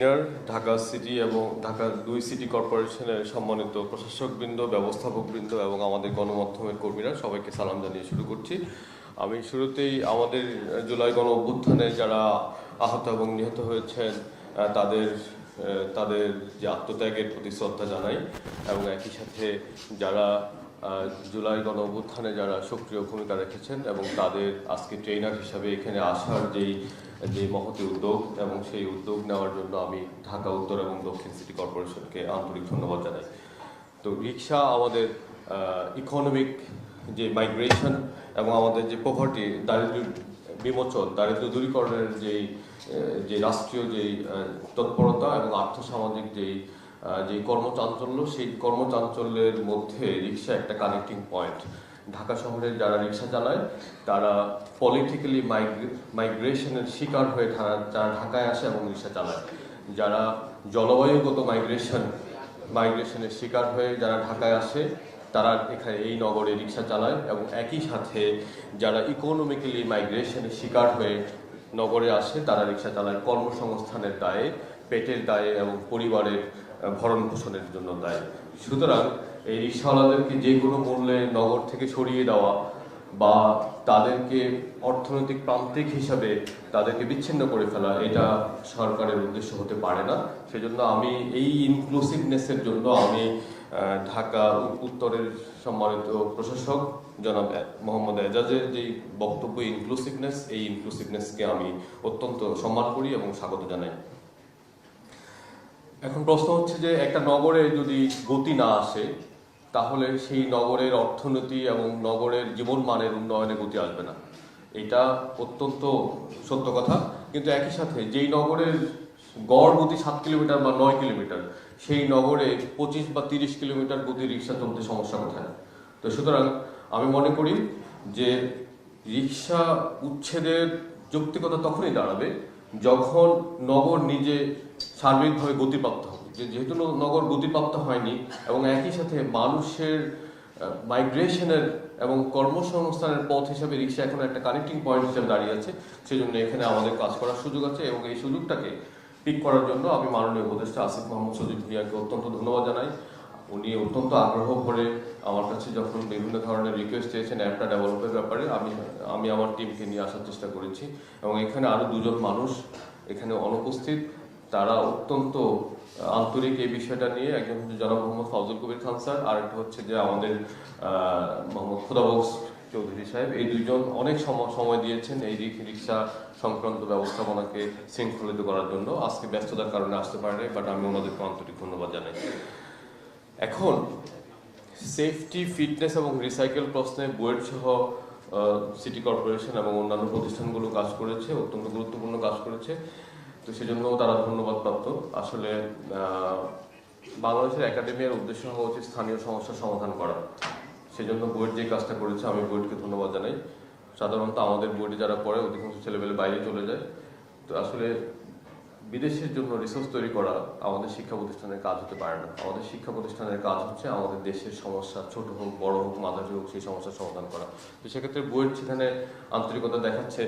Dhaka city এবং ঢাকা দুই city কর্পোরেশনের সম্মানিত প্রশাসকবৃন্দ, ব্যবস্থাপকবৃন্দ এবং আমাদের গণমাধ্যমের কর্মীরা সবাইকে সালাম জানিয়ে শুরু করছি। আমি শুরুতেই আমাদের জুলাই গণ অভ্যুত্থানে যারা আহত এবং নিহত হয়েছেন তাদের তাদের যে আত্মত্যাগের প্রতি শ্রদ্ধা জানাই এবং একই সাথে যারা জুলাই গণ অভ্যুত্থানে যারা সক্রিয় ভূমিকা রেখেছেন এবং তাদের আজকে ট্রেনার হিসাবে এখানে আসার যেই যে মহতি উদ্যোগ এবং সেই উদ্যোগ নেওয়ার জন্য আমি ঢাকা, উত্তর এবং দক্ষিণ সিটি কর্পোরেশনকে আন্তরিক ধন্যবাদ জানাই। তো রিক্সা আমাদের ইকোনমিক যে মাইগ্রেশন এবং আমাদের যে পোভার্টি দারিদ্র বিমোচন, দারিদ্র দূরীকরণের যেই যে রাষ্ট্রীয় যেই তৎপরতা এবং আর্থসামাজিক যেই যে কর্মচাঞ্চল্য, সেই কর্মচাঞ্চল্যের মধ্যে রিক্সা একটা কানেক্টিং পয়েন্ট ঢাকা শহরের যারা রিক্সা চালায়, তারা পলিটিক্যালি মাইগ্রেশনের শিকার হয়ে যারা ঢাকায় আসে এবং রিক্সা চালায়। যারা জলবায়ুগত মাইগ্রেশন মাইগ্রেশনের শিকার হয়ে যারা ঢাকায় আসে, তারা এখানে এই নগরে রিক্সা চালায় এবং একই সাথে যারা ইকোনমিক্যালি মাইগ্রেশনের শিকার হয়ে নগরে আসে, তারা রিক্সা চালায় কর্মসংস্থানের দায়ে, পেটের দায়ে এবং পরিবারের ভরণ পোষণের জন্য দায়ী। সুতরাং এই রিক্সাওয়ালাদেরকে যে কোনো মূল্যে নগর থেকে সরিয়ে দেওয়া বা তাদেরকে অর্থনৈতিক প্রান্তিক হিসাবে তাদেরকে বিচ্ছিন্ন করে ফেলা, এটা সরকারের উদ্দেশ্য হতে পারে না। সেজন্য আমি এই ইনক্লুসিভনেসের জন্য আমি ঢাকা উত্তরের সম্মানিত প্রশাসক জনাব মোহাম্মদ এজাজের যে বক্তব্য ইনক্লুসিভনেস এই ইনক্লুসিভনেসকে আমি অত্যন্ত সম্মান করি এবং স্বাগত জানাই। এখন প্রশ্ন হচ্ছে যে একটা নগরে যদি গতি না আসে তাহলে সেই নগরের অর্থনীতি এবং নগরের জীবন মানের উন্নয়নে গতি আসবে না। এটা অত্যন্ত সত্য কথা। কিন্তু একই সাথে যেই নগরের গড় গতি সাত কিলোমিটার বা নয় কিলোমিটার, সেই নগরে পঁচিশ বা তিরিশ কিলোমিটার গতি রিক্সা চলতে সমস্যা কোথায়? তো সুতরাং আমি মনে করি যে রিক্সা উচ্ছেদের যৌক্তিকতা তখনই দাঁড়াবে যখন নগর নিজে সার্বিকভাবে গতিপ্রাপ্ত হবে। যে যেহেতু নগর গতিপ্রাপ্ত হয়নি, এবং একই সাথে মানুষের মাইগ্রেশনের এবং কর্মসংস্থানের পথ হিসাবে রিক্সা এখন একটা কানেক্টিং পয়েন্ট হিসেবে দাঁড়িয়ে আছে, সেজন্য এখানে আমাদের কাজ করার সুযোগ আছে এবং এই সুযোগটাকে পিক করার জন্য আমি মাননীয় উপদেষ্টা আসিফ মোহাম্মদ সজিদ ভুইয়াকে অত্যন্ত ধন্যবাদ জানাই। উনি অত্যন্ত আগ্রহ করে আমার কাছে যখন বিভিন্ন ধরনের রিকোয়েস্ট চেয়েছেন অ্যাপটা ডেভেলপের ব্যাপারে, আমি আমি আমার টিমকে নিয়ে আসার চেষ্টা করেছি। এবং এখানে আরও দুজন মানুষ এখানে অনুপস্থিত, তারা অত্যন্ত আন্তরিক এই বিষয়টা নিয়ে একজন হচ্ছে জনাব মোহাম্মদ ফাউজুল কবির খান স্যার আর একটা হচ্ছে যে আমাদের মোহাম্মদ খুদাবক্স চৌধুরী সাহেব। এই দুইজন অনেক সময় দিয়েছেন এই রিক- রিক্সা সংক্রান্ত ব্যবস্থাপনাকে শৃঙ্খলিত করার জন্য। আজকে ব্যস্ততার কারণে আসতে পারেনি বাট আমি ওনাদেরকে আন্তরিক ধন্যবাদ জানাই। এখন সেফটি ফিটনেস এবং রিসাইকেল প্রশ্নে বুয়েট সহ সিটি কর্পোরেশন এবং অন্যান্য প্রতিষ্ঠানগুলো কাজ করেছে, অত্যন্ত গুরুত্বপূর্ণ কাজ করেছে। তো সেজন্য তারা ধন্যবাদ প্রাপ্ত। আসলে বাংলাদেশের একাডেমির উদ্দেশ্য হওয়া উচিত স্থানীয় সমস্যার সমাধান করা। সেজন্য বোর্ড যে কাজটা করেছে, আমি বোর্ডকে ধন্যবাদ জানাই। সাধারণত আমাদের বোর্ডে যারা পড়ে, অধিকাংশ ছেলেবেলে বাইরে চলে যায়। তো আসলে বিদেশের জন্য রিসোর্স তৈরি করা আমাদের শিক্ষা প্রতিষ্ঠানের কাজ হতে পারে না। আমাদের শিক্ষা প্রতিষ্ঠানের কাজ হচ্ছে আমাদের দেশের সমস্যা, ছোট হোক, বড় হোক, মাঝারি হোক, সেই সমস্যার সমাধান করা। তো সেক্ষেত্রে বইয়ের সেখানে আন্তরিকতা দেখাচ্ছে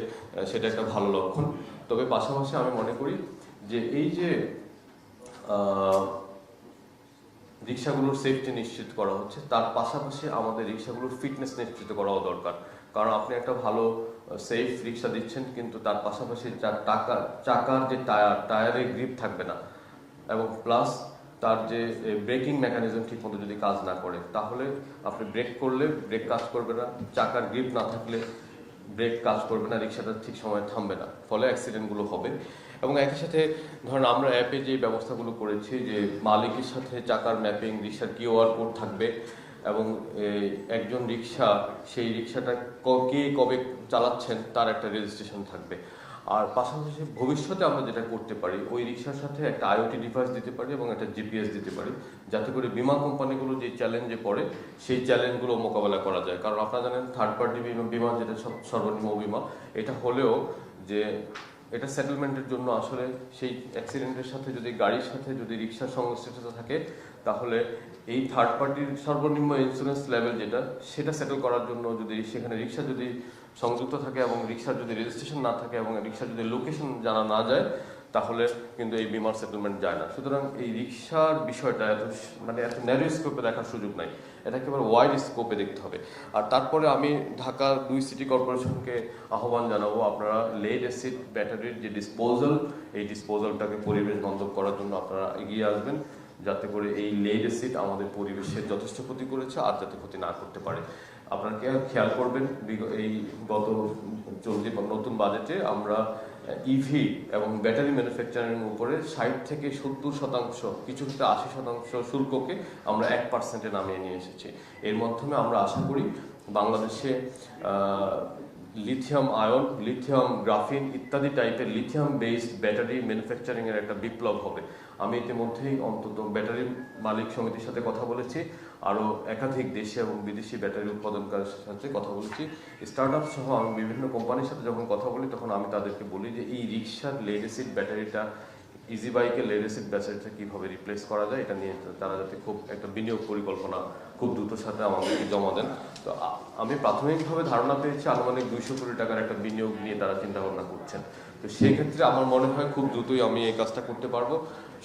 সেটা একটা ভালো লক্ষণ। তবে পাশাপাশি আমি মনে করি যে এই যে রিক্সাগুলোর সেফটি নিশ্চিত করা হচ্ছে, তার পাশাপাশি আমাদের রিক্সাগুলোর ফিটনেস নিশ্চিত করাও দরকার। কারণ আপনি একটা ভালো সেফ রিক্সা দিচ্ছেন, কিন্তু তার পাশাপাশি যার টাকা চাকার যে টায়ার টায়ারে গ্রিপ থাকবে না। এবং প্লাস তার যে ব্রেকিং মেকানিজম ঠিক মতো যদি কাজ না করে, তাহলে আপনি ব্রেক করলে ব্রেক কাজ করবে না। চাকার গ্রিপ না থাকলে ব্রেক কাজ করবে না, রিক্সাটা ঠিক সময় থামবে না। ফলে অ্যাক্সিডেন্টগুলো হবে। এবং একই সাথে ধরেন আমরা অ্যাপে যে ব্যবস্থাগুলো করেছি, যে মালিকের সাথে চাকার ম্যাপিং রিক্সার কিউআর কোড থাকবে এবং একজন রিক্সা সেই রিক্সাটা ক- কবে চালাচ্ছেন তার একটা রেজিস্ট্রেশন থাকবে। আর পাশাপাশি ভবিষ্যতে আমরা যেটা করতে পারি, ওই রিক্সার সাথে একটা আইওটি ডিভাইস দিতে পারি এবং একটা জিপিএস দিতে পারি, যাতে করে বিমা কোম্পানিগুলো যে চ্যালেঞ্জে পড়ে, সেই চ্যালেঞ্জগুলো মোকাবেলা করা যায়। কারণ আপনারা জানেন থার্ড পার্টি বিমা যেটা সব- সর্বনিম্ন বিমা, এটা হলেও যে, এটা সেটেলমেন্টের জন্য আসলে সেই অ্যাক্সিডেন্টের সাথে যদি, গাড়ির সাথে যদি রিক্সার সংশ্লিষ্টতা থাকে তাহলে এই থার্ড পার্টির সর্বনিম্ন ইন্স্যুরেন্স লেভেল যেটা, সেটা সেটেল করার জন্য যদি সেখানে রিক্সা যদি সংযুক্ত থাকে এবং রিক্সার যদি রেজিস্ট্রেশন না থাকে এবং রিক্সার যদি লোকেশন জানা না যায়, তাহলে কিন্তু এই বিমার সেটেলমেন্ট যায় না। সুতরাং এই রিক্সার বিষয়টা এত মানে এত ন্যারো স্কোপে দেখার সুযোগ নাই। এটা একেবারে ওয়াইড স্কোপে দেখতে হবে। আর তারপরে আমি ঢাকা দুই সিটি কর্পোরেশনকে আহ্বান জানাব, আপনারা লেড অ্যাসিড ব্যাটারির যে ডিসপোজাল এই ডিসপোজালটাকে পরিবেশ বান্ধব করার জন্য আপনারা এগিয়ে আসবেন। যাতে করে এই লেড অ্যাসিড আমাদের পরিবেশের যথেষ্ট ক্ষতি করেছে আর যাতে ক্ষতি না করতে পারে। আপনারা খেয়াল করবেন এই গত চলতি নতুন বাজেটে আমরা ইভি এবং ব্যাটারি ম্যানুফ্যাকচারিং উপরে ষাট থেকে সত্তর শতাংশ কিছু ক্ষেত্রে আশি শতাংশ শুল্ককে আমরা এক পার্সেন্টে নামিয়ে নিয়ে এসেছি। এর মাধ্যমে আমরা আশা করি বাংলাদেশে লিথিয়াম আয়ন লিথিয়াম গ্রাফিন ইত্যাদি টাইপের লিথিয়াম বেসড ব্যাটারি ম্যানুফ্যাকচারিংয়ের একটা বিপ্লব হবে। আমি ইতিমধ্যেই অন্তত ব্যাটারি মালিক সমিতির সাথে কথা বলেছি, আরও একাধিক দেশে এবং বিদেশি ব্যাটারি উৎপাদনকারীর সাথে কথা বলেছি। স্টার্ট আপ সহ আমি বিভিন্ন কোম্পানির সাথে যখন কথা বলি, তখন আমি তাদেরকে বলি যে, এই রিক্সার অ্যাসিড ব্যাটারিটা ইজি বাইকের লেড অ্যাসিড ব্যাটারিটা কীভাবে রিপ্লেস করা যায়, এটা নিয়ে তারা যাতে খুব একটা বিনিয়োগ পরিকল্পনা খুব দ্রুত সাথে আমাদেরকে জমা দেন। তো আমি প্রাথমিকভাবে ধারণা পেয়েছি আনুমানিক দুইশো কোটি টাকার একটা বিনিয়োগ নিয়ে তারা চিন্তা ভাবনা করছেন। তো সেই ক্ষেত্রে আমার মনে হয় খুব দ্রুতই আমি এই কাজটা করতে পারব।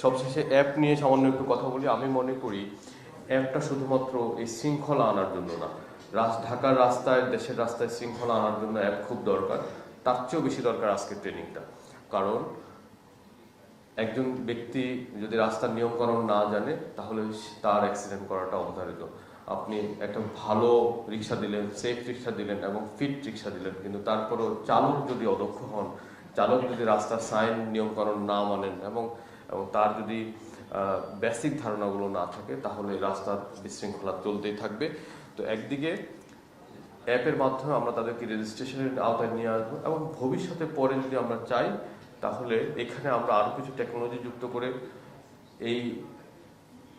সবশেষে অ্যাপ নিয়ে সামান্য একটু কথা বলি। আমি মনে করি অ্যাপটা শুধুমাত্র এই শৃঙ্খলা আনার জন্য না। ঢাকার রাস্তায়, দেশের রাস্তায় শৃঙ্খলা আনার জন্য অ্যাপ খুব দরকার। তার চেয়েও বেশি দরকার আজকে ট্রেনিংটা কারণ একজন ব্যক্তি যদি রাস্তার নিয়মকানুন না জানে, তাহলে তার অ্যাক্সিডেন্ট করাটা অবধারিত। আপনি একটা ভালো রিক্সা দিলেন সেফ রিক্সা দিলেন এবং ফিট রিক্সা দিলেন, কিন্তু তারপরও চালক যদি অদক্ষ হন, চালক যদি রাস্তার সাইন নিয়মকানুন না মানেন এবং এবং তার যদি বেসিক ধারণাগুলো না থাকে, তাহলে রাস্তার বিশৃঙ্খলা চলতেই থাকবে। তো একদিকে অ্যাপের মাধ্যমে আমরা তাদেরকে রেজিস্ট্রেশনের আওতায় নিয়ে আসব এবং ভবিষ্যতে পরে যদি আমরা চাই তাহলে এখানে আমরা আরও কিছু টেকনোলজি যুক্ত করে এই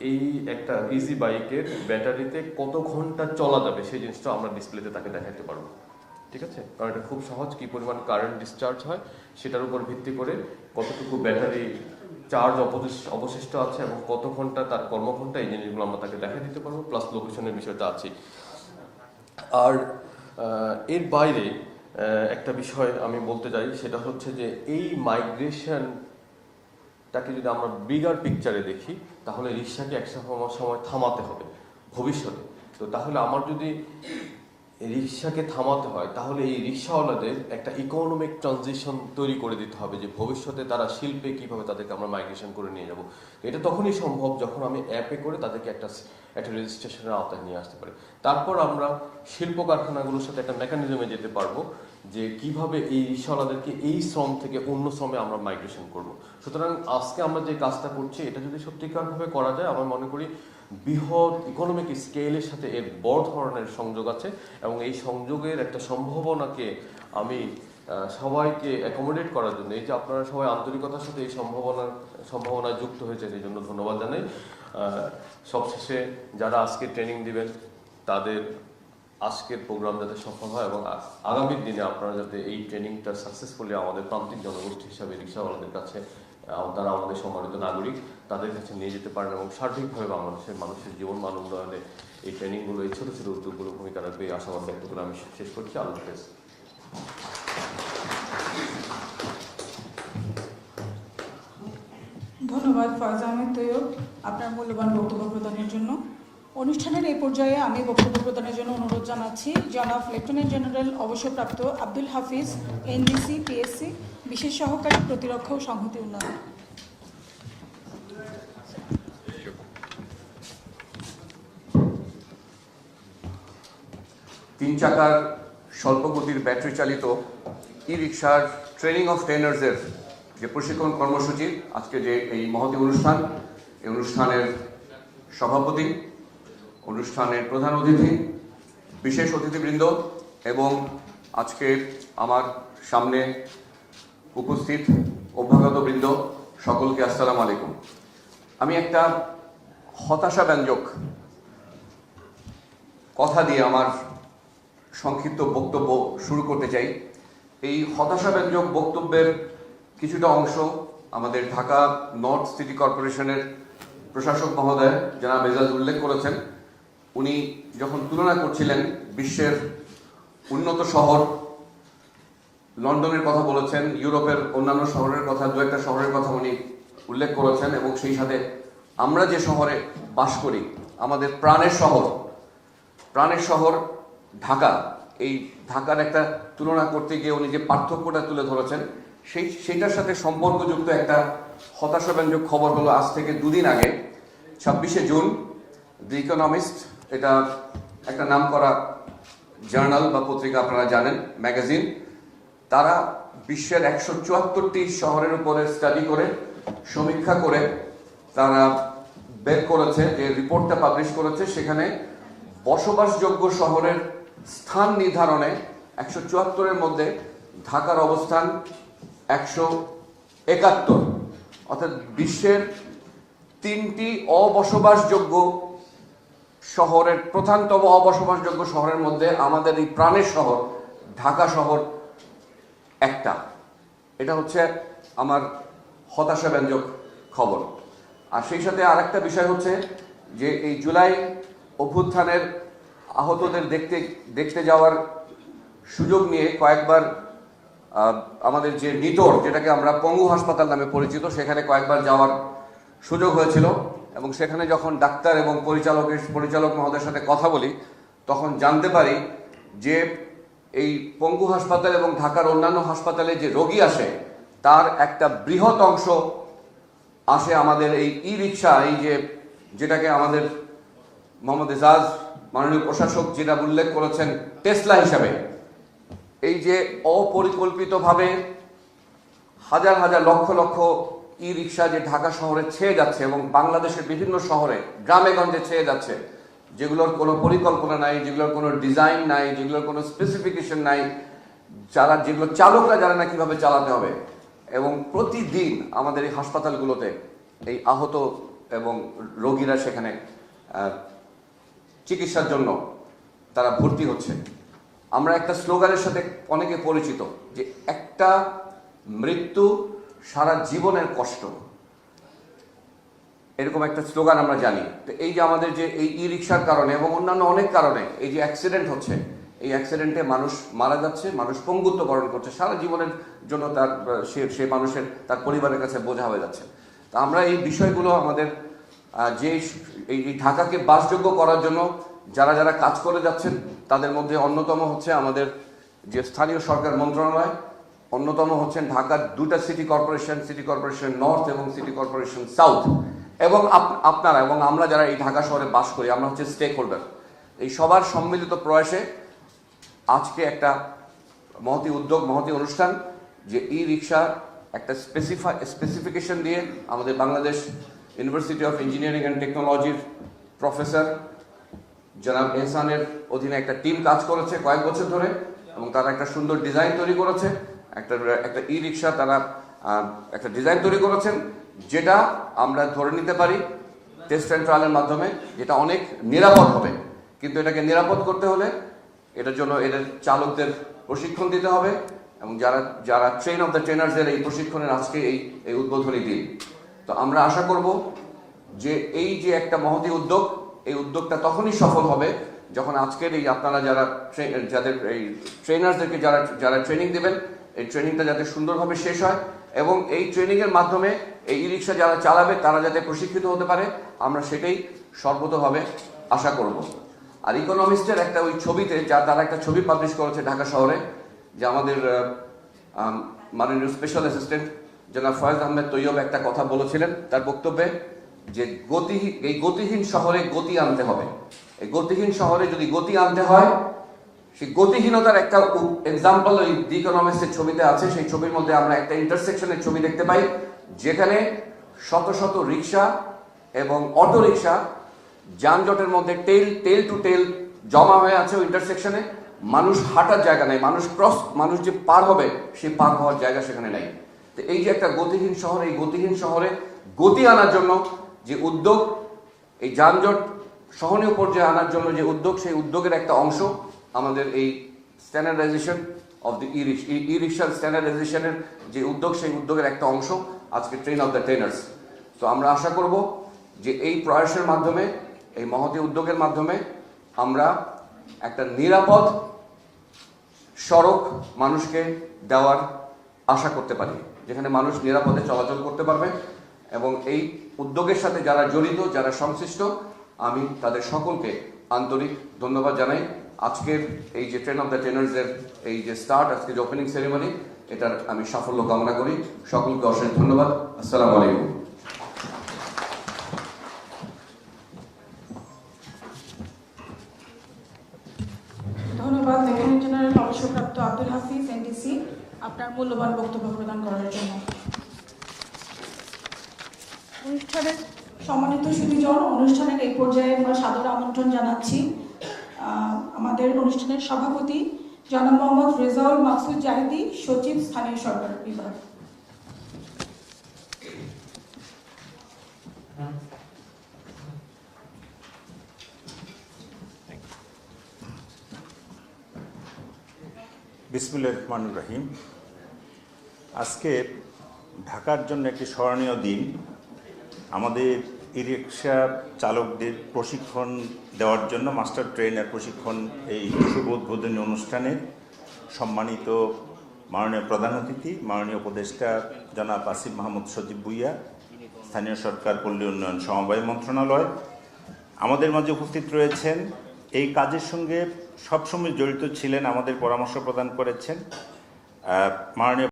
এই একটা ইজি বাইকের ব্যাটারিতে কত ঘণ্টা চলা যাবে সেই জিনিসটা আমরা ডিসপ্লেতে তাকে দেখাতে পারব। ঠিক আছে? কারণ এটা খুব সহজ কি পরিমাণ কারেন্ট ডিসচার্জ হয়, সেটার উপর ভিত্তি করে কতটুকু ব্যাটারি চার্জ অবশিষ্ট আছে এবং কত ঘণ্টা তার কর্মঘন্টা, এই জিনিসগুলো আমরা তাকে দেখা দিতে পারব প্লাস লোকেশনের বিষয়টা আছে। আর এর বাইরে একটা বিষয় আমি বলতে চাই, সেটা হচ্ছে যে এই মাইগ্রেশনটাকে যদি আমরা বিগার পিকচারে দেখি, তাহলে রিক্সাকে এক সময় থামাতে হবে, ভবিষ্যতে। তো তাহলে আমার যদি রিক্সাকে থামাতে হয়, তাহলে এই রিক্সাওয়ালাদের একটা ইকোনমিক ট্রানজিশন তৈরি করে দিতে হবে, যে ভবিষ্যতে তারা শিল্পে কীভাবে তাদেরকে আমরা মাইগ্রেশন করে নিয়ে যাব। এটা তখনই সম্ভব যখন আমি অ্যাপে করে তাদেরকে একটা একটা রেজিস্ট্রেশনের আওতায় নিয়ে আসতে পারি। তারপর আমরা শিল্প কারখানাগুলোর সাথে একটা মেকানিজমে যেতে পারব যে কীভাবে এই রিক্সাওয়ালাদেরকে এই শ্রম থেকে অন্য শ্রমে আমরা মাইগ্রেশন করব। সুতরাং আজকে আমরা যে কাজটা করছি, এটা যদি সত্যিকারভাবে করা যায়, আমার মনে করি বৃহৎ ইকোনমিক স্কেলের সাথে এর বড় ধরনের সংযোগ আছে এবং এই সংযোগের একটা সম্ভাবনাকে আমি সবাইকে অ্যাকোমোডেট করার জন্য, এই যে আপনারা সবাই আন্তরিকতার সাথে এই সম্ভাবনার সম্ভাবনায় যুক্ত হয়েছে সেই জন্য ধন্যবাদ জানাই। সবশেষে যারা আজকে ট্রেনিং দিবেন, তাদের আজকের প্রোগ্রাম যাতে সফল হয় এবং আ- আগামী দিনে আপনারা যাতে এই ট্রেনিংটা সাকসেসফুলি আমাদের প্রান্তিক জনগোষ্ঠী হিসাবে রিক্সাওয়ালাদের কাছে তারা আমাদের সম্মানিত নাগরিক, তাদের কাছে নিয়ে যেতে পারেন এবং সার্বিকভাবে বাংলাদেশের মানুষের জীবন মান উন্নয়নে এই ট্রেনিংগুলো এই ছোটো ছোটো উদ্যোগগুলো ভূমিকা রাখবে এই আশাবাদ ব্যক্ত করে আমি শেষ করছি। আল্লাহ হাফেজ। ধন্যবাদ ফয়জ আহমেদ তৈয়ব, আপনার মূল্যবান বক্তব্য প্রদানের জন্য। অনুষ্ঠানের এই পর্যায়ে আমি বক্তব্য প্রদানের জন্য অনুরোধ জানাচ্ছি। জনাব লেফটেন্যান্ট জেনারেল, অবসরপ্রাপ্ত আব্দুল হাফিজ, এনডিসি, পিএসসি, বিশেষ সহকারী প্রতিরক্ষা ও সংহতি উন্নয়ন। তিন চাকার স্বল্প গতির ব্যাটারি চালিত ই রিক্সার ট্রেনিং অফ ট্রেনার্সের যে প্রশিক্ষণ কর্মসূচি, আজকে যে এই মহতি অনুষ্ঠান, এই অনুষ্ঠানের সভাপতি অনুষ্ঠানের প্রধান অতিথি, বিশেষ অতিথিবৃন্দ এবং আজকে আমার সামনে উপস্থিত অভ্যাগতবৃন্দ সকলকে আসসালাম আলাইকুম। আমি একটা হতাশাব্যঞ্জক কথা দিয়ে আমার সংক্ষিপ্ত বক্তব্য শুরু করতে চাই। এই হতাশাব্যঞ্জক বক্তব্যের কিছুটা অংশ আমাদের ঢাকা নর্থ সিটি কর্পোরেশনের প্রশাসক মহোদয় যারা মেজাজ উল্লেখ করেছেন। উনি যখন তুলনা করছিলেন বিশ্বের উন্নত শহর, লন্ডনের কথা বলেছেন, ইউরোপের অন্যান্য শহরের কথা, দু একটা শহরের কথা উনি উল্লেখ করেছেন এবং সেই সাথে আমরা যে শহরে বাস করি, আমাদের প্রাণের শহর প্রাণের শহর ঢাকা। এই ঢাকার একটা তুলনা করতে গিয়ে উনি যে পার্থক্যটা তুলে ধরেছেন, সেই, সেইটার সাথে সম্পর্কযুক্ত একটা হতাশাব্যঞ্জক খবর হলো আজ থেকে দুদিন আগে, ছাব্বিশে জুন দি ইকোনমিস্ট এটা একটা নাম করা জার্নাল বা পত্রিকা আপনারা জানেন, ম্যাগাজিন। তারা বিশ্বের একশো চুয়াত্তরটি শহরের উপরে স্টাডি করে, সমীক্ষা করে, তারা বের করেছে, যে রিপোর্টটা পাবলিশ করেছে, সেখানে বসবাসযোগ্য শহরের স্থান নির্ধারণে একশো চুয়াত্তরের মধ্যে ঢাকার অবস্থান একশো একাত্তর। অর্থাৎ বিশ্বের তিনটি অবসবাসযোগ্য শহরের প্রধানতম অবসবাসযোগ্য শহরের মধ্যে আমাদের এই প্রাণের শহর, ঢাকা শহর একটা। এটা হচ্ছে আমার হতাশাব্যঞ্জক খবর। আর সেই সাথে আরেকটা বিষয় হচ্ছে যে এই জুলাই অভ্যুত্থানের আহতদের দেখতে দেখতে যাওয়ার সুযোগ নিয়ে কয়েকবার আমাদের যে নিটোর, যেটাকে আমরা পঙ্গু হাসপাতাল নামে পরিচিত, সেখানে কয়েকবার যাওয়ার সুযোগ হয়েছিল। এবং সেখানে যখন ডাক্তার এবং পরিচালকের, পরিচালক মহোদয়ের সাথে কথা বলি, তখন জানতে পারি যে এই পঙ্গু হাসপাতাল এবং ঢাকার অন্যান্য হাসপাতালে যে রোগী আসে, তার একটা বৃহৎ অংশ আসে আমাদের এই ই রিক্সা এই যে যেটাকে আমাদের মোহাম্মদ এজাজ, মাননীয় প্রশাসক যেটা উল্লেখ করেছেন টেসলা হিসাবে। এই যে অপরিকল্পিতভাবে হাজার হাজার লক্ষ লক্ষ ই রিক্সা যে ঢাকা শহরে ছেয়ে যাচ্ছে এবং বাংলাদেশের বিভিন্ন শহরে, গ্রামে গঞ্জে ছেয়ে যাচ্ছে, যেগুলোর কোনো পরিকল্পনা নাই, যেগুলোর কোনো ডিজাইন নাই, যেগুলোর কোনো স্পেসিফিকেশন নাই, যারা যেগুলো চালকরা জানে না কীভাবে চালাতে হবে। এবং প্রতিদিন আমাদের এই হাসপাতালগুলোতে এই আহত এবং রোগীরা সেখানে চিকিৎসার জন্য তারা ভর্তি হচ্ছে। আমরা একটা স্লোগানের সাথে অনেকে পরিচিত যে একটা মৃত্যু সারা জীবনের কষ্ট। এরকম একটা স্লোগান আমরা জানি। তো এই যে আমাদের যে এই ই রিক্সার কারণে এবং অন্যান্য অনেক কারণে এই যে অ্যাক্সিডেন্ট হচ্ছে, এই অ্যাক্সিডেন্টে মানুষ মারা যাচ্ছে, মানুষ পঙ্গুত্ব বরণ করছে, সারা জীবনের জন্য তার, সে সে মানুষের, তার পরিবারের কাছে বোঝা হয়ে যাচ্ছে। তা আমরা এই বিষয়গুলো আমাদের যে এই ঢাকাকে বাসযোগ্য করার জন্য যারা যারা কাজ করে যাচ্ছেন, তাদের মধ্যে অন্যতম হচ্ছে আমাদের যে স্থানীয় সরকার মন্ত্রণালয় অন্যতম হচ্ছেন ঢাকার দুটা city corporation city corporation north এবং সিটি কর্পোরেশন সাউথ এবং আপনারা এবং আমরা যারা এই ঢাকা শহরে বাস করি, আমরা হচ্ছে স্টেক হোল্ডার এই সবার সম্মিলিত প্রয়াসে আজকে একটা মহতি উদ্যোগ, মহতি অনুষ্ঠান যে ই রিক্সা একটা স্পেসিফাই স্পেসিফিকেশন দিয়ে আমাদের Bangladesh university of engineering and টেকনোলজির প্রফেসর জনাব এহসানের অধীনে একটা টিম কাজ করেছে কয়েক বছর ধরে এবং তারা একটা সুন্দর ডিজাইন তৈরি করেছে। একটা একটা ই রিক্সা তারা একটা ডিজাইন তৈরি করেছেন, যেটা আমরা ধরে নিতে পারি টেস্ট অ্যান্ড ট্রায়ালের মাধ্যমে, যেটা অনেক নিরাপদ হবে। কিন্তু এটাকে নিরাপদ করতে হলে এটার জন্য এদের চালকদের প্রশিক্ষণ দিতে হবে এবং যারা যারা ট্রেন অফ দ্য ট্রেনার্সদের এই প্রশিক্ষণের আজকে এই এই উদ্বোধনী দিন। তো আমরা আশা করব যে এই যে একটা মহতি উদ্যোগ, এই উদ্যোগটা তখনই সফল হবে যখন আজকের এই আপনারা যারা যাদের এই ট্রেনার্সদেরকে যারা যারা ট্রেনিং দেবেন এই ট্রেনিংটা যাতে সুন্দরভাবে শেষ হয় এবং এই ট্রেনিংয়ের মাধ্যমে এই ই রিক্সা যারা চালাবে, তারা যাতে প্রশিক্ষিত হতে পারে, আমরা সেটাই সর্বতভাবে আশা করব। আর ইকোনমিস্টের একটা ওই ছবিতে যা তারা একটা ছবি পাবলিশ করেছে ঢাকা শহরে, যে আমাদের মাননীয় স্পেশাল অ্যাসিস্ট্যান্ট জনাব ফয়েজ আহমেদ তৈয়ব একটা কথা বলেছিলেন তার বক্তব্যে যে গতিহীন এই গতিহীন শহরে গতি আনতে হবে। এই গতিহীন শহরে যদি গতি আনতে হয় সেই গতিহীনতার একটা এক্সাম্পল ওই ইকোনমিক্সের ছবিতে আছে, সেই ছবির মধ্যে আমরা একটা ইন্টারসেকশনের ছবি দেখতে পাই, যেখানে শত শত রিক্সা এবং অটো রিক্সা যানজটের মধ্যে টেল টেল টু টেল জমা হয়ে আছে ওই ইন্টারসেকশনে মানুষ হাঁটার জায়গা নেই, মানুষ ক্রস মানুষ যে পার হবে, সে পার হওয়ার জায়গা সেখানে নেই। তো এই যে একটা গতিহীন শহর, এই গতিহীন শহরে গতি আনার জন্য যে উদ্যোগ, এই যানজট, সহনীয় পর্যায়ে আনার জন্য যে উদ্যোগ, সেই উদ্যোগের একটা অংশ। আমাদের এই স্ট্যান্ডার্ডাইজেশন অফ দি ই ই রিক্সার স্ট্যান্ডার্ডাইজেশনের যে উদ্যোগ, সেই উদ্যোগের একটা অংশ আজকে ট্রেন অফ দ্য ট্রেনার্স তো আমরা আশা করব যে এই প্রয়াসের মাধ্যমে, এই মহতী উদ্যোগের মাধ্যমে আমরা একটা নিরাপদ সড়ক মানুষকে দেওয়ার আশা করতে পারি, যেখানে মানুষ নিরাপদে চলাচল করতে পারবে এবং এই উদ্যোগের সাথে যারা জড়িত, যারা সংশ্লিষ্ট, আমি তাদের সকলকে আন্তরিক ধন্যবাদ জানাই। আজকের এই যে ট্রেন অফ দ্য টেনার্সের এই যে স্টার্ট আজকে যে ওপেনিং সেরেমনি এটার আমি সাফল্য কামনা করি। সকলকে অশেষ ধন্যবাদ। আসসালামু আলাইকুম। ধন্যবাদ জেনারেল অবসরপ্রাপ্ত আব্দুল হাফিজ আপনার মূল্যবান বক্তব্য প্রদান করার জন্য। অনুষ্ঠানের সম্মানিত সুদীজন, অনুষ্ঠানের এই পর্যায়ে আমরা সাদর আমন্ত্রণ জানাচ্ছি। আমাদের অনুষ্ঠানের সভাপতি জনাব মোহাম্মদ রেজাউল মাকসুদ জাহিদি, সচিব স্থানীয় সরকার বিভাগ। বিসমুল্লাহ রহমান রহিম। আজকে ঢাকার জন্য একটি স্মরণীয় দিন। আমাদের ই রিক্সা চালকদের প্রশিক্ষণ দেওয়ার জন্য, মাস্টার ট্রেনের প্রশিক্ষণ এই শুভ উদ্বোধনী অনুষ্ঠানে সম্মানিত মাননীয় প্রধান অতিথি, মাননীয় উপদেষ্টা জনাব আসিফ মাহমুদ সজিব ভুইয়া, স্থানীয় সরকার পল্লী উন্নয়ন সমবায় মন্ত্রণালয়। আমাদের মাঝে উপস্থিত রয়েছেন, এই কাজের সঙ্গে সবসময় জড়িত ছিলেন আমাদের পরামর্শ প্রদান করেছেন মাননীয়